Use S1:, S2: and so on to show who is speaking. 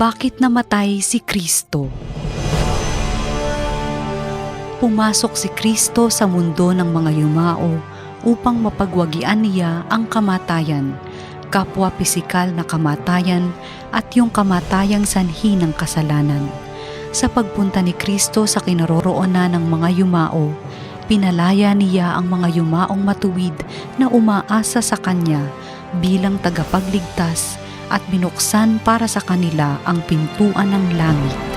S1: Bakit namatay si Kristo? Pumasok si Kristo sa mundo ng mga yumao upang mapagwagian niya ang kamatayan, kapwa pisikal na kamatayan at yung kamatayang sanhi ng kasalanan. Sa pagpunta ni Kristo sa kinaroroonan ng mga yumao, pinalaya niya ang mga yumaong matuwid na umaasa sa Kanya bilang tagapagligtas at binuksan para sa kanila ang pintuan ng langit.